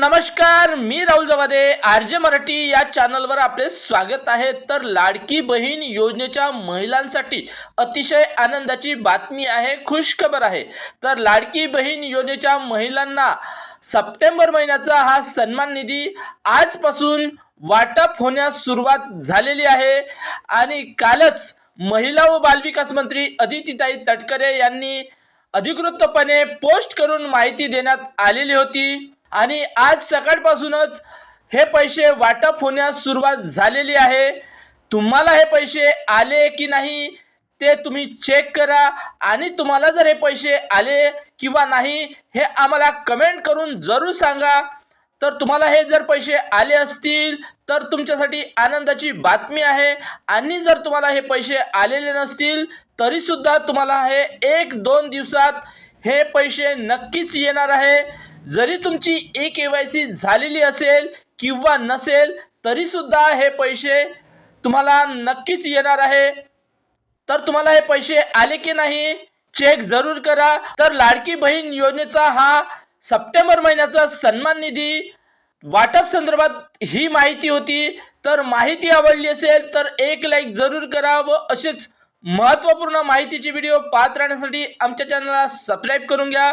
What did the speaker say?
नमस्कार मी Rahul Jawade R J Marathi या चॅनलवर आपले स्वागत आहे. तर लाडकी बहीण योजनेच्या महिलांसाठी अतिशय आनंदाची बातमी आहे खुश खबर आहे. तर लाडकी बहीण योजनेच्या महिलांना सप्टेंबर महिन्याचा हा सन्मान निधी आजपासून वाटप होण्यास सुरुवात झालेली आहे. आणि कालच महिला व बालविकास मंत्री अदितीताई तटकरे यांनी अधिकृतपणे पोस्ट करून माहिती देण्यात आलेली होती. आणि आज सकाळपासूनच हे पैसे वाटप होण्यास सुरुवात झालेली आहे. तुम्हाला हे पैसे आले की नाही ते तुम्ही चेक करा. आणि तुम्हाला जर हे पैसे आले किंवा नाही हे आम्हाला कमेंट करून जरूर सांगा. तर तुम्हाला हे जर पैसे आले असतील तर तुमच्यासाठी आनंदाची बातमी आहे. आणि जर तुम्हाला हे पैसे आलेले नसतील तरीसुद्धा तुम्हाला हे एक दोन दिवसात हे पैसे नक्कीच येणार आहे. जरी तुमची ई के वाय सी झालेली असेल किंवा नसेल तरीसुद्धा हे पैसे तुम्हाला नक्कीच येणार आहे. तर तुम्हाला हे पैसे आले की नाही चेक जरूर करा. तर लाडकी बहीण योजनेचा हा सप्टेंबर महिन्याचा सन्मान निधी वाटप संदर्भात ही माहिती होती. तर माहिती आवडली असेल तर एक लाईक जरूर करा व असेच महत्त्वपूर्ण माहितीचे व्हिडिओ पाहत राहण्यासाठी आमच्या चॅनलला सबस्क्राईब करून घ्या.